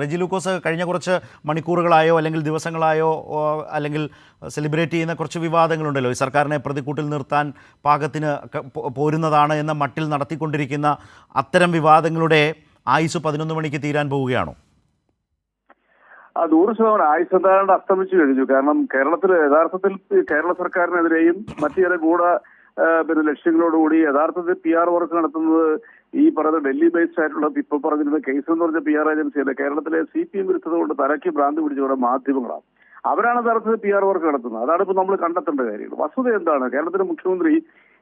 റെജി ലൂക്കോസ് കഴിഞ്ഞ കുറച്ച് മണിക്കൂറുകളായോ അല്ലെങ്കിൽ ദിവസങ്ങളായോ അല്ലെങ്കിൽ സെലിബ്രേറ്റ് ചെയ്യുന്ന കുറച്ച് വിവാദങ്ങളുണ്ടല്ലോ. ഈ സർക്കാരിനെ പ്രതിക്കൂട്ടിൽ നിർത്താൻ പാകത്തിന് പോരുന്നതാണ് എന്ന മട്ടിൽ നടത്തിക്കൊണ്ടിരിക്കുന്ന അത്തരം വിവാദങ്ങളുടെ ആയുസ് പതിനൊന്ന് മണിക്ക് തീരാൻ പോവുകയാണോ? നൂറ് ശതമാനം ആയുസ് അസ്തമിച്ചു കഴിഞ്ഞു. കാരണം കേരളത്തിൽ യഥാർത്ഥത്തിൽ കേരള സർക്കാരിനെതിരെയും മറ്റു ചില ഗൂഢ പിന്നെ ലക്ഷ്യങ്ങളോടുകൂടി യഥാർത്ഥത്തിൽ പി ആർ വർക്ക് നടത്തുന്നത് ഈ പറയുന്ന ഡൽഹി ബേസ്ഡ് ആയിട്ടുള്ള ഇപ്പൊ പറഞ്ഞിരുന്ന കേസ് എന്ന് പറഞ്ഞ പി ആർ ഏജൻസിയല്ല കേരളത്തിലെ സി പി എം വിരുദ്ധത കൊണ്ട് തലയ്ക്ക് ഭ്രാന്ത് പിടിച്ചുകൂടെ മാധ്യമങ്ങളാണ്. അവരാണ് യഥാർത്ഥത്തിൽ പി ആർ വർക്ക് നടത്തുന്നത്. അതാണ് ഇപ്പൊ നമ്മൾ കണ്ടെത്തേണ്ട കാര്യം. വസ്തുത എന്താണ്? കേരളത്തിലെ മുഖ്യമന്ത്രി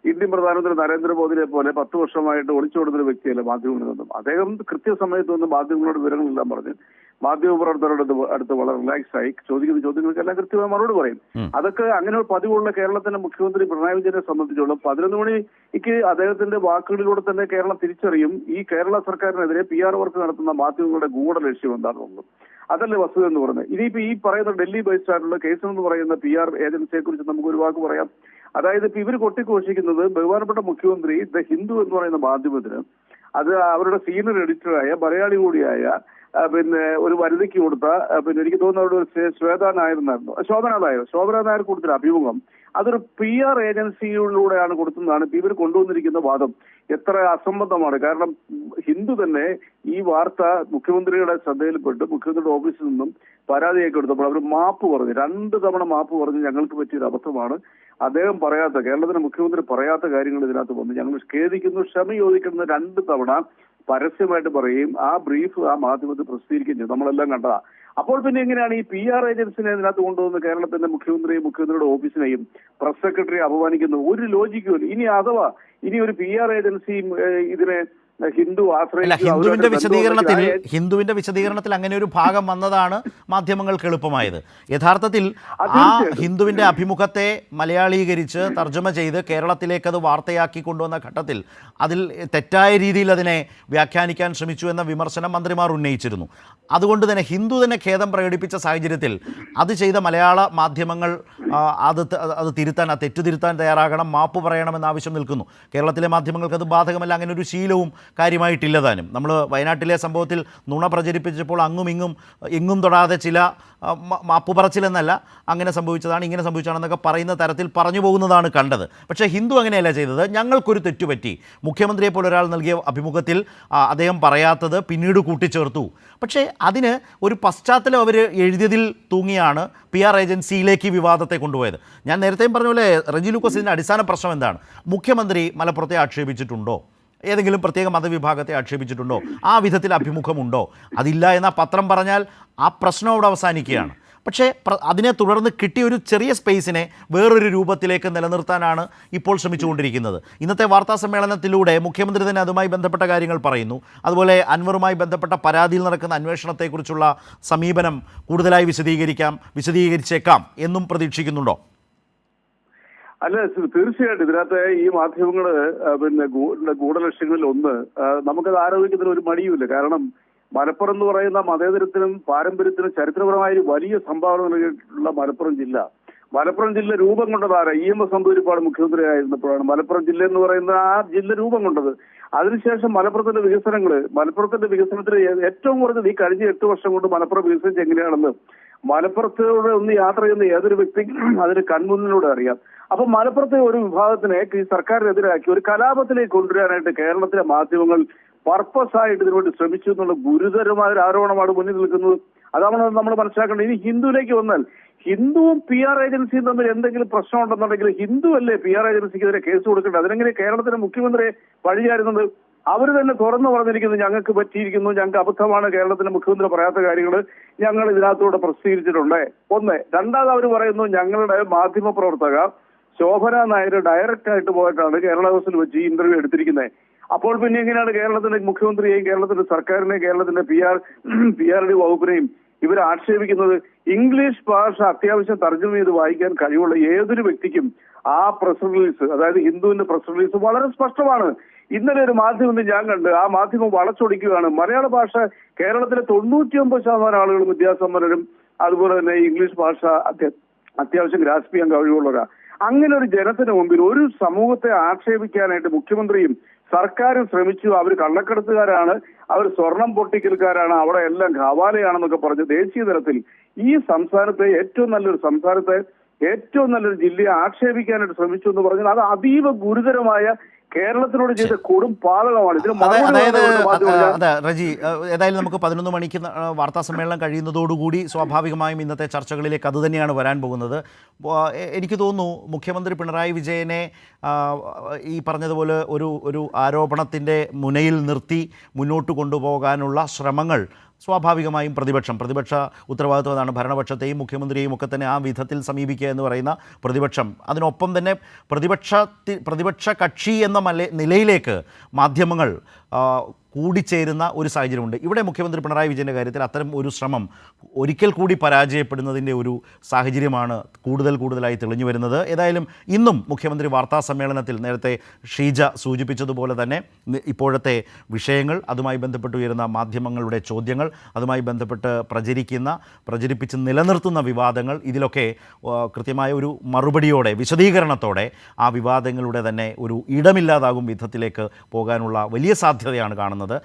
ഇന്ത്യൻ പ്രധാനമന്ത്രി നരേന്ദ്രമോദിനെ പോലെ പത്ത് വർഷമായിട്ട് ഒളിച്ചോടുന്ന ഒരു വ്യക്തിയല്ല മാധ്യമങ്ങളിൽ നിന്നും അദ്ദേഹം കൃത്യസമയത്ത് വന്ന് മാധ്യമങ്ങളോട് വിവരങ്ങളെല്ലാം പറഞ്ഞ്. മാധ്യമ പ്രവർത്തകരുടെ അടുത്ത് വളരെ റിലാക്സ് ആയി ചോദിക്കുന്ന ചോദ്യങ്ങൾക്കെല്ലാം കൃത്യമായി മറുപടി പറയും. അതൊക്കെ അങ്ങനെ ഒരു പതിവുള്ള കേരളത്തിന്റെ മുഖ്യമന്ത്രി പിണറായി വിജയനെ സംബന്ധിച്ചോളം പതിനൊന്ന് മണിക്ക് അദ്ദേഹത്തിന്റെ വാക്കുകളിലൂടെ തന്നെ കേരളം തിരിച്ചറിയും. ഈ കേരള സർക്കാരിനെതിരെ പി ആർ വർക്ക് നടത്തുന്ന മാധ്യമങ്ങളുടെ ഗൂഢ ലക്ഷ്യം എന്താണെന്നുള്ളത്. അതല്ലേ വസ്തുത എന്ന് പറയുന്നത്. ഇനിയിപ്പോ ഈ പറയുന്ന ഡൽഹി ബേസ്ഡ് ആയിട്ടുള്ള കേസ് എന്ന് പറയുന്ന പി ആർ ഏജൻസിയെ കുറിച്ച് നമുക്ക് ഒരു വാക്ക് പറയാം. അതായത് ഇപ്പൊ ഇവർ കൊട്ടിഘോഷിക്കുന്നത് ബഹുമാനപ്പെട്ട മുഖ്യമന്ത്രി ദ ഹിന്ദു എന്ന് പറയുന്ന മാധ്യമത്തിന് അത് അവരുടെ സീനിയർ എഡിറ്ററായ മലയാളി കൂടിയായ പിന്നെ ഒരു വനിതയ്ക്ക് കൊടുത്ത പിന്നെ എനിക്ക് തോന്നുന്നു അവിടെ ഒരു ശ്വേ- ശ്വേത നായർ എന്നായിരുന്നു. ശോഭന നായർ. ശോഭന നായർ കൊടുത്തൊരു അഭിമുഖം. അതൊരു പി ആർ ഏജൻസിയിലൂടെയാണ് കൊടുത്തതാണ് ഇവർ കൊണ്ടുവന്നിരിക്കുന്ന വാദം. എത്ര അസംബന്ധമാണ്. കാരണം ഹിന്ദു തന്നെ ഈ വാർത്ത മുഖ്യമന്ത്രിയുടെ ശ്രദ്ധയിൽപ്പെട്ട് മുഖ്യമന്ത്രിയുടെ ഓഫീസിൽ നിന്നും പരാതിയൊക്കെ എടുത്തപ്പോൾ അവർ മാപ്പ് പറഞ്ഞു. രണ്ട് തവണ മാപ്പ് പറഞ്ഞ് ഞങ്ങൾക്ക് പറ്റിയൊരു അബദ്ധമാണ്. അദ്ദേഹം പറയാത്ത കേരളത്തിലെ മുഖ്യമന്ത്രി പറയാത്ത കാര്യങ്ങൾ ഇതിനകത്ത് വന്നു. ഞങ്ങൾ ഖേദിക്കുന്നു ക്ഷമ ചോദിക്കുന്ന രണ്ട് തവണ പരസ്യമായിട്ട് പറയുകയും ആ ബ്രീഫ് ആ മാധ്യമത്തിൽ പ്രസിദ്ധീകരിക്കുകയും ചെയ്തു. നമ്മളെല്ലാം കണ്ടതാ. അപ്പോൾ പിന്നെ എങ്ങനെയാണ് ഈ പി ആർ ഏജൻസിനെ ഇതിനകത്ത് കൊണ്ടുവന്ന് കേരളത്തിന്റെ മുഖ്യമന്ത്രിയും മുഖ്യമന്ത്രിയുടെ ഓഫീസിനെയും പ്രസ് സെക്രട്ടറിയെ അപമാനിക്കുന്നു? ഒരു ലോജിക്കും ഇനി അഥവാ ഇനി ഒരു പി ആർ ഏജൻസിയും ഇതിനെ ഹിന്ദു അല്ല ഹിന്ദുവിന്റെ വിശദീകരണത്തിൽ ഹിന്ദുവിന്റെ വിശദീകരണത്തിൽ അങ്ങനെ ഒരു ഭാഗം വന്നതാണ് മാധ്യമങ്ങൾക്ക് എളുപ്പമായത്. യഥാർത്ഥത്തിൽ ആ ഹിന്ദുവിന്റെ അഭിമുഖത്തെ മലയാളീകരിച്ച് തർജമ ചെയ്ത് കേരളത്തിലേക്ക് അത് വാർത്തയാക്കി കൊണ്ടുവന്ന ഘട്ടത്തിൽ അതിൽ തെറ്റായ രീതിയിൽ അതിനെ വ്യാഖ്യാനിക്കാൻ ശ്രമിച്ചു എന്ന വിമർശനം മന്ത്രിമാർ ഉന്നയിച്ചിരുന്നു. അതുകൊണ്ട് തന്നെ ഹിന്ദു തന്നെ ഖേദം പ്രകടിപ്പിച്ച സാഹചര്യത്തിൽ അത് ചെയ്ത മലയാള മാധ്യമങ്ങൾ അത് അത് തിരുത്താൻ ആ തെറ്റ് തിരുത്താൻ തയ്യാറാകണം മാപ്പ് പറയണമെന്ന ആവശ്യം നിൽക്കുന്നു. കേരളത്തിലെ മാധ്യമങ്ങൾക്ക് അത് ബാധകമല്ല അങ്ങനെ ഒരു ശീലവും കാര്യമായിട്ടില്ല താനും. നമ്മൾ വയനാട്ടിലെ സംഭവത്തിൽ നുണ പ്രചരിപ്പിച്ചപ്പോൾ അങ്ങും ഇങ്ങും എങ്ങും തൊടാതെ ചില മാപ്പു മാപ്പ് പറച്ചിലെന്നല്ല അങ്ങനെ സംഭവിച്ചതാണ് ഇങ്ങനെ സംഭവിച്ചതാണെന്നൊക്കെ പറയുന്ന തരത്തിൽ പറഞ്ഞു പോകുന്നതാണ് കണ്ടത്. പക്ഷേ ഹിന്ദു അങ്ങനെയല്ല ചെയ്തത്. ഞങ്ങൾക്കൊരു തെറ്റുപറ്റി. മുഖ്യമന്ത്രിയെ പോലെ ഒരാൾ നൽകിയ അഭിമുഖത്തിൽ അദ്ദേഹം പറയാത്തത് പിന്നീട് കൂട്ടിച്ചേർത്തു. പക്ഷേ അതിന് ഒരു പശ്ചാത്തലം അവർ എഴുതിയതിൽ തൂങ്ങിയാണ് പി ആർ ഏജൻസിയിലേക്ക് വിവാദത്തെ കൊണ്ടുപോയത്. ഞാൻ നേരത്തെയും പറഞ്ഞ പോലെ റെജി ലൂക്കോസിന്റെ അടിസ്ഥാന പ്രശ്നം എന്താണ്? മുഖ്യമന്ത്രി മലപ്പുറത്തെ ആക്ഷേപിച്ചിട്ടുണ്ടോ? ഏതെങ്കിലും പ്രത്യേക മതവിഭാഗത്തെ ആക്ഷേപിച്ചിട്ടുണ്ടോ? ആ വിധത്തിൽ അഭിമുഖമുണ്ടോ? അതില്ല എന്ന പത്രം പറഞ്ഞാൽ ആ പ്രശ്നം അവിടെ അവസാനിക്കുകയാണ്. പക്ഷേ അതിനെ തുടർന്ന് കിട്ടിയ ഒരു ചെറിയ സ്പേസിനെ വേറൊരു രൂപത്തിലേക്ക് നിലനിർത്താനാണ് ഇപ്പോൾ ശ്രമിച്ചുകൊണ്ടിരിക്കുന്നത്. ഇന്നത്തെ വാർത്താ സമ്മേളനത്തിലൂടെ മുഖ്യമന്ത്രി തന്നെ അതുമായി ബന്ധപ്പെട്ട കാര്യങ്ങൾ പറയുന്നു. അതുപോലെ അൻവറുമായി ബന്ധപ്പെട്ട പരാതിയിൽ നടക്കുന്ന അന്വേഷണത്തെക്കുറിച്ചുള്ള സമീപനം കൂടുതലായി വിശദീകരിക്കാം വിശദീകരിച്ചേക്കാം എന്നും പ്രതീക്ഷിക്കുന്നുണ്ടോ? അല്ല തീർച്ചയായിട്ടും ഇതിനകത്ത് ഈ മാധ്യമങ്ങൾ പിന്നെ ഗൂഢലക്ഷ്യങ്ങളിൽ ഒന്ന് നമുക്കത് ആരോപിക്കുന്നതിന് ഒരു മടിയുമില്ല. കാരണം മലപ്പുറം എന്ന് പറയുന്ന മതേതരത്തിനും പാരമ്പര്യത്തിനും ചരിത്രപരമായ ഒരു വലിയ സംഭാവന നൽകിയിട്ടുള്ള മലപ്പുറം ജില്ല. മലപ്പുറം ജില്ല രൂപം കൊണ്ടതാരാ? ഇ എം എസ് സന്തൂരിപ്പാട് മുഖ്യമന്ത്രി ആയിരുന്നപ്പോഴാണ് മലപ്പുറം ജില്ല എന്ന് പറയുന്ന ആ ജില്ല രൂപം കൊണ്ടത്. അതിനുശേഷം മലപ്പുറത്തിന്റെ വികസനങ്ങൾ മലപ്പുറത്തിന്റെ വികസനത്തിന് ഏറ്റവും കുറഞ്ഞത് ഈ കഴിഞ്ഞ എട്ട് വർഷം കൊണ്ട് മലപ്പുറം വികസിച്ച് എങ്ങനെയാണെന്ന് മലപ്പുറത്തിലൂടെ ഒന്ന് യാത്ര ചെയ്യുന്ന ഏതൊരു വ്യക്തിക്കും അതിന് കൺമുന്നിലൂടെ അറിയാം. അപ്പൊ മലപ്പുറത്തെ ഒരു വിഭാഗത്തിനെ സർക്കാരിനെതിരാക്കി ഒരു കലാപത്തിലേക്ക് കൊണ്ടുവരാനായിട്ട് കേരളത്തിലെ മാധ്യമങ്ങൾ പർപ്പസ് ആയിട്ട് ഇതിനുവേണ്ടി ശ്രമിച്ചു എന്നുള്ള ഗുരുതരമായ ഒരു ആരോപണമാണ് മുന്നിൽ നിൽക്കുന്നത്. അതാണ് നമ്മൾ മനസ്സിലാക്കേണ്ടത്. ഇനി ഹിന്ദുവിലേക്ക് വന്നാൽ ഹിന്ദുവും പി ആർ ഏജൻസിയും തമ്മിൽ എന്തെങ്കിലും പ്രശ്നം ഉണ്ടെന്നുണ്ടെങ്കിൽ ഹിന്ദു അല്ലേ പി ആർ ഏജൻസിക്കെതിരെ കേസ് കൊടുക്കേണ്ടത്? അതിനെങ്ങനെ കേരളത്തിലെ മുഖ്യമന്ത്രിയെ വഴിചാരുന്നത്? അവർ തന്നെ തുറന്നു പറഞ്ഞിരിക്കുന്നു ഞങ്ങൾക്ക് പറ്റിയിരിക്കുന്നു ഞങ്ങൾക്ക് അബദ്ധമാണ് കേരളത്തിലെ മുഖ്യമന്ത്രി പറയാത്ത കാര്യങ്ങൾ ഞങ്ങൾ ഇതിനകത്തൂടെ പ്രസിദ്ധീകരിച്ചിട്ടുണ്ട്. ഒന്ന്. രണ്ടാമത് അവർ പറയുന്നു ഞങ്ങളുടെ മാധ്യമ പ്രവർത്തക ശോഭന നായർ ഡയറക്റ്റ് ആയിട്ട് പോയിട്ടാണ് കേരള ഹൗസിൽ വെച്ച് ഈ ഇന്റർവ്യൂ എടുത്തിരിക്കുന്നത് അപ്പോൾ പിന്നെ എങ്ങനെയാണ് കേരളത്തിന്റെ മുഖ്യമന്ത്രിയെയും കേരളത്തിന്റെ സർക്കാരിനെയും കേരളത്തിന്റെ P R P R D വകുപ്പിനെയും ഇവർ ആക്ഷേപിക്കുന്നത്? ഇംഗ്ലീഷ് ഭാഷ അത്യാവശ്യം തർജമ ചെയ്ത് വായിക്കാൻ കഴിവുള്ള ഏതൊരു വ്യക്തിക്കും ആ പ്രസ് റിലീസ് അതായത് ഹിന്ദുവിന്റെ പ്രസ് റിലീസ് വളരെ സ്പഷ്ടമാണ്. ഇന്നലെ ഒരു മാധ്യമത്തിൽ ഞാൻ കണ്ട് ആ മാധ്യമം വളച്ചൊടിക്കുകയാണ്. മലയാള ഭാഷ കേരളത്തിലെ തൊണ്ണൂറ്റിയൊമ്പത് ശതമാനം ആളുകളും വിദ്യാസമ്പന്നരും അതുപോലെ തന്നെ ഇംഗ്ലീഷ് ഭാഷ അത്യാവശ്യം ഗ്രാസ്പ് ചെയ്യാൻ കഴിവുള്ളവരാ. അങ്ങനെ ഒരു ജനത്തിന് മുമ്പിൽ ഒരു സമൂഹത്തെ ആക്ഷേപിക്കാനായിട്ട് മുഖ്യമന്ത്രിയും സർക്കാരും ശ്രമിച്ചു. അവർ കള്ളക്കടത്തുകാരാണ്. അവർ സ്വർണം പൊട്ടിക്കൽക്കാരാണ്. അവിടെ എല്ലാം ഖവാലയാണെന്നൊക്കെ പറഞ്ഞ് ദേശീയ തലത്തിൽ ഈ സംസ്ഥാനത്തെ ഏറ്റവും നല്ലൊരു സംസ്ഥാനത്തെ ഏറ്റവും നല്ലൊരു ജില്ലയെ ആക്ഷേപിക്കാനായിട്ട് ശ്രമിച്ചു എന്ന് പറഞ്ഞാൽ അത് അതീവ ഗുരുതരമായ കേരളത്തിനോട് ചെയ്ത കൊടും മറുപടി അതായത് അതെ റജി ഏതായാലും നമുക്ക് പതിനൊന്ന് മണിക്ക് വാർത്താ സമ്മേളനം കഴിയുന്നതോടുകൂടി സ്വാഭാവികമായും ഇന്നത്തെ ചർച്ചകളിലേക്ക് അത് തന്നെയാണ് വരാൻ പോകുന്നത്. എനിക്ക് തോന്നുന്നു മുഖ്യമന്ത്രി പിണറായി വിജയനെ ഈ പറഞ്ഞതുപോലെ ഒരു ഒരു ആരോപണത്തിന്റെ മുനയിൽ നിർത്തി മുന്നോട്ട് കൊണ്ടുപോകാനുള്ള ശ്രമങ്ങൾ സ്വാഭാവികമായും പ്രതിപക്ഷം. പ്രതിപക്ഷ ഉത്തരവാദിത്വം അതാണ് ഭരണപക്ഷത്തെയും മുഖ്യമന്ത്രിയെയും ഒക്കെ തന്നെ ആ വിധത്തിൽ സമീപിക്കുക എന്ന് പറയുന്ന പ്രതിപക്ഷം. അതിനൊപ്പം തന്നെ പ്രതിപക്ഷ പ്രതിപക്ഷ കക്ഷി എന്ന നിലയിലേക്ക് മാധ്യമങ്ങൾ കൂടിച്ചേരുന്ന ഒരു സാഹചര്യമുണ്ട്. ഇവിടെ മുഖ്യമന്ത്രി പിണറായി വിജയന്റെ കാര്യത്തിൽ അത്തരം ഒരു ശ്രമം ഒരിക്കൽ കൂടി പരാജയപ്പെടുന്നതിന്റെ ഒരു സാഹചര്യമാണ് കൂടുതൽ കൂടുതലായി തെളിഞ്ഞു വരുന്നത്. ഏതായാലും ഇന്നും മുഖ്യമന്ത്രി വാർത്താ സമ്മേളനത്തിൽ നേരത്തെ ഷീജ സൂചിപ്പിച്ചതുപോലെ തന്നെ ഇപ്പോഴത്തെ വിഷയങ്ങൾ അതുമായി ബന്ധപ്പെട്ട് ഉയരുന്ന മാധ്യമങ്ങളുടെ ചോദ്യങ്ങൾ അതുമായി ബന്ധപ്പെട്ട് പ്രചരിക്കുന്ന പ്രചരിപ്പിച്ച് നിലനിർത്തുന്ന വിവാദങ്ങൾ ഇതിലൊക്കെ കൃത്യമായ ഒരു മറുപടിയോടെ വിശദീകരണത്തോടെ ആ വിവാദങ്ങളുടെ തന്നെ ഒരു ഇടമില്ലാതാകും വിധത്തിലേക്ക് പോകാനുള്ള വലിയ സാധ്യതയാണ് കാണുന്നത്.